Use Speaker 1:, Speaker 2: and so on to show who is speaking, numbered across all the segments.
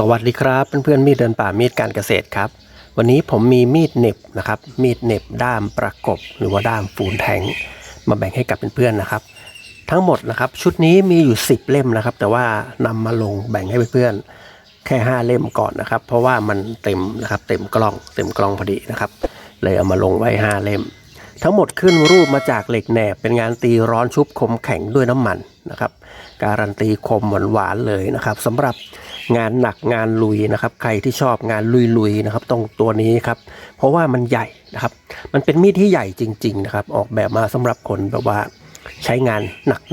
Speaker 1: สวัสดีครับเพื่อนๆมีดเดินป่ามีดการเกษตรครับ วันนี้ผมมีมีดเน็บนะครับ มีดเน็บด้ามประกบ หรือว่าด้ามฟูนแทงมาแบ่งให้กับเพื่อนๆนะครับ ทั้งหมดนะครับ ชุดนี้มีอยู่ 10 เล่มนะครับ แต่ว่านำมาลงแบ่งให้เพื่อนๆแค่ 5 เล่มก่อนนะครับ เพราะว่ามันเต็มนะครับ เต็มกล้อง เต็มกล้องพอดีนะครับ เลยเอามาลงไว้ 5 เล่ม ทั้งหมดขึ้นรูปมาจากเหล็กแหนบเป็นงานตีร้อนชุบคมแข็งด้วยน้ำมันนะครับ การันตีคมหวานๆเลยนะครับสำหรับ งานหนักงานลุยนะครับ ใครที่ชอบงานลุยๆนะครับต้องตัวนี้ครับเพราะว่ามันใหญ่นะครับ มันเป็นมีดที่ใหญ่จริง ๆ นะครับ ออกแบบมาสำหรับคนแบบว่าใช้งาน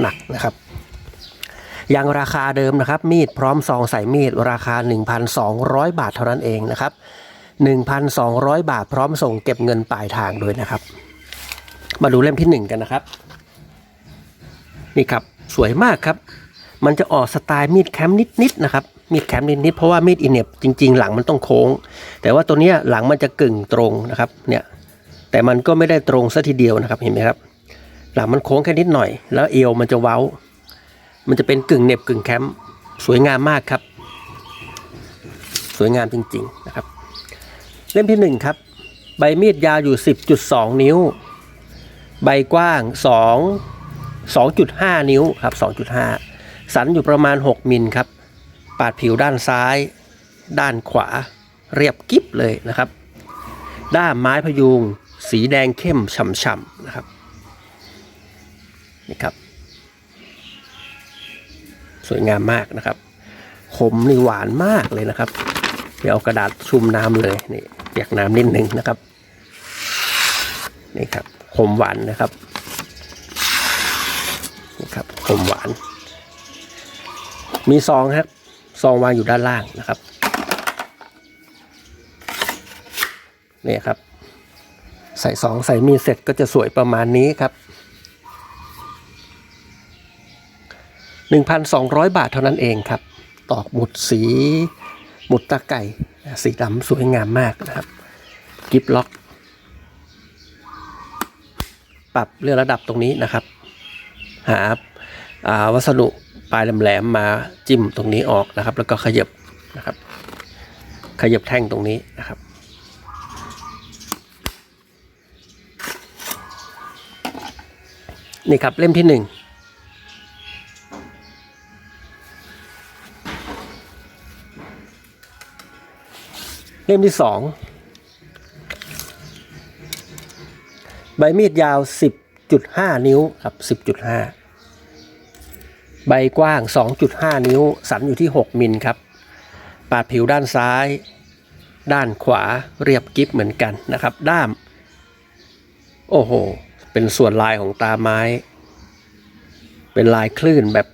Speaker 1: หนักๆนะครับอย่างราคาเดิมนะครับ มีดพร้อมซองใส่มีดราคา 1,200 บาทเท่านั้นเองนะครับ 1,200 บาทพร้อมส่งเก็บเงินปลายทางด้วยนะครับ มาดูเล่มที่ 1 กันนะครับ นี่ครับสวยมากครับ มันจะออกสไตล์มีดแคมนิดๆนะครับมีดแคมนิดๆเพราะว่ามีดอินเนบจริง ๆ หลังมันต้องโค้ง แต่ว่าตัวนี้หลังมันจะกึ่งตรงนะครับเนี่ยแต่มันก็ไม่ได้ตรงซะทีเดียวนะครับเห็นไหมครับ หลังมันโค้งแค่นิดหน่อย แล้วเอวมันจะเว้า มันจะเป็นกึ่งเน็บกึ่งแคมสวยงามมากครับ สวยงามจริง ๆนะครับ เล่มที่หนึ่งครับ ใบมีดยาวอยู่ 10.2 นิ้ว ใบกว้าง 2 2.5 นิ้วครับ 2.5 สันอยู่ประมาณ 6 มิลครับ ปาดผิวด้านซ้าย ด้านขวา เรียบกิบเลยนะครับ ด้ามไม้พยุง สีแดงเข้มฉ่ำๆนะครับนี่ครับสวยงามมากนะครับ ขมนี่หวานมากเลยนะครับ เดี๋ยวเอากระดาษชุ่มน้ำเลยนี่เปียกน้ำนิดนึงนะครับนี่ครับขมหวานนะครับนี่ครับขมหวาน มีซองครับซองวางอยู่ด้านล่างนะครับนี่ครับ ใส่ซองใส่มีเสร็จก็จะสวยประมาณนี้ครับ 1,200 บาทเท่านั้นเองครับ ตอกหมุดสีหมุดตะไก่สีดำสวยงามมากนะครับ กิฟล็อก ปรับเลื่อนระดับตรงนี้นะครับ หาวัสดุ ปลายแหลมๆมาจิ้มตรงนี้ออกนะครับ แล้วก็ขยับนะครับ ขยับแท่งตรงนี้นะครับ นี่ครับเล่มที่หนึ่งเล่มที่สองใบมีดยาว 10.5 นิ้วครับ 10.5 ใบกว้าง 2.5 นิ้ว สันอยู่ที่ 6 มิลครับ ปาดผิวด้านซ้าย ด้านขวาเรียบกิฟเหมือนกันนะครับ ด้าม โอ้โห เป็นส่วนลายของตาไม้ เป็นลายคลื่นแบบ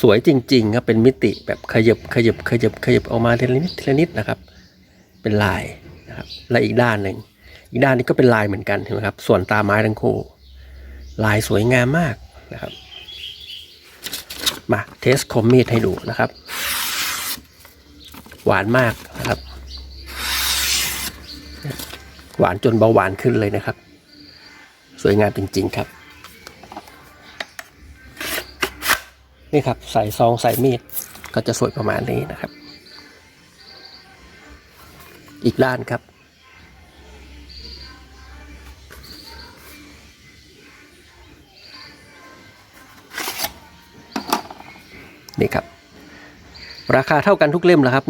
Speaker 1: สวยจริงๆครับเป็นมิติแบบขยบขยบขยบขยบออกมาทีละนิดทีละนิดนะครับ เป็นลายนะครับและอีกด้านหนึ่งอีกด้านนี้ก็เป็นลายเหมือนกันเห็นไหมครับ ส่วนตาไม้ทั้งคู่ลายสวยงามมากนะครับ มาเทสคมมีดให้ดูนะครับ หวานมากนะครับ หวานจนเบาหวานขึ้นเลยนะครับ สวยงามจริงๆครับ นี่ครับใส่ซองใส่มีดก็จะสวยประมาณนี้นะครับ อีกด้านครับ นี่ครับ ราคาเท่ากันทุกเล่มแล้วครับ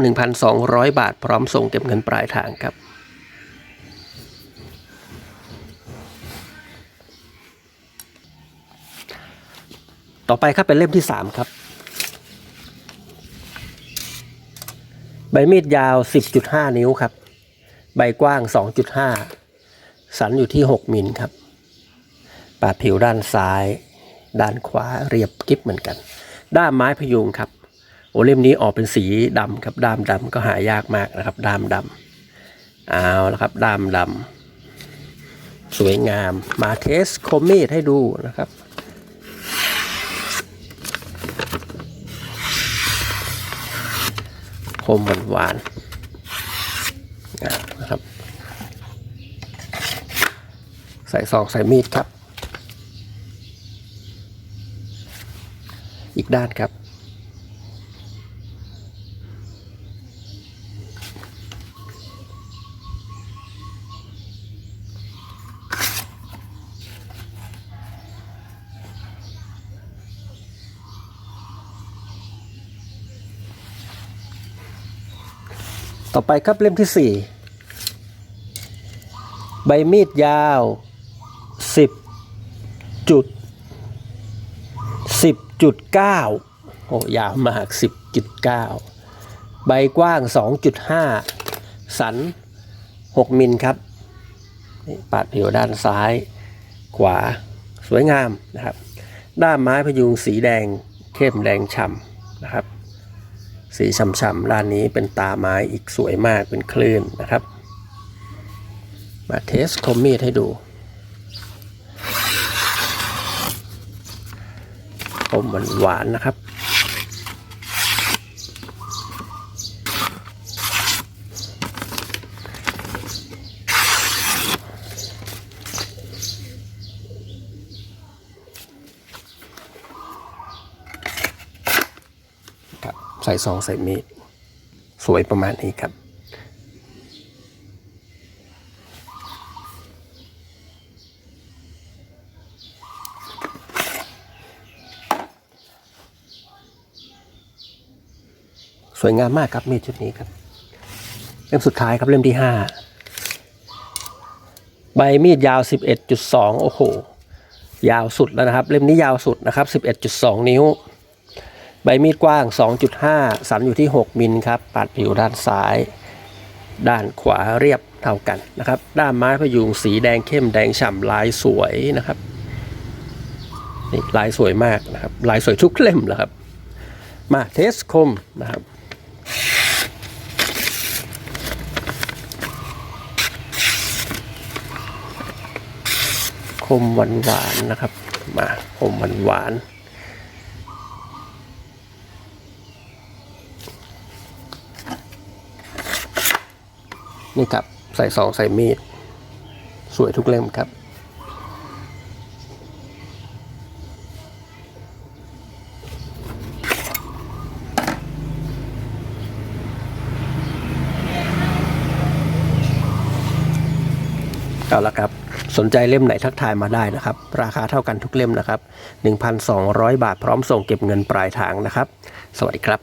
Speaker 1: 1,200 บาท พร้อมส่งเก็บเงินปลายทางครับต่อไปครับเป็นเล่มที่ 3 ครับ ใบมีดยาว 10.5 นิ้วครับ ใบกว้าง 2.5 สันอยู่ที่ 6 มิลครับ ปาดผิวด้านซ้าย ด้านขวาเรียบกิ๊บเหมือนกัน ด้ามไม้พยุงครับโอเล่มนี้ออกเป็นสีดำครับด้ามดำก็หายากมากนะครับ ด้ามดำเอาละครับด้ามดำสวยงามมาเทสโคมมีดให้ดูนะครับคมหวานๆนะครับ ใส่ซองใส่มีดครับ อีกด้านครับ ต่อไปครับเล่มที่ 4ใบมีดยาว 10.1 บจุดสิบจุดเก้าโอ้ยาวมากสิบจุดเก้าใบกว้างสองจุดห้าสันหกมิลครับนี่ปาดผิวด้านซ้าย ขวาสวยงามนะครับ ด้ามไม้พยุงสีแดงเข้มแดงฉ่ำนะครับ สีฉ่ำๆด้านนี้เป็นตาไม้อีกสวยมากเป็นคลื่นนะครับ มาเทสคมมีดให้ดู คมหวานๆนะครับครับใส่ซองใส่มีดสวยประมาณนี้ครับ วยงามมากครับมีดชุดนี้ครับ เล่มสุดท้ายครับเล่มที่ห้าใบมีดยาว 11.2 โอ้โห ยาวสุดแล้วนะครับ เล่มนี้ยาวสุดนะครับ 11.2 นิ้ว ใบมีดกว้าง 2.5 สันอยู่ที่ 6 มิลครับ ปาดผิวด้านซ้าย ด้านขวาเรียบเท่ากันนะครับ ด้ามไม้พยุงสีแดงเข้มแดงฉ่ำลายสวยนะครับ นี่ลายสวยมากนะครับ ลายสวยทุกเล่มแล้วครับ มาเทสคมนะครับ ค มหวานหวานๆนะครับ มาคมหวานหวานๆนี่ครับ ใส่ซองใส่มีด สวยทุกเล่มครับเอาละครับ สนใจเล่มไหนทักทายมาได้นะครับ ราคาเท่ากันทุกเล่มนะครับ 1,200 บาทพร้อมส่งเก็บเงินปลายทางนะครับ สวัสดีครับ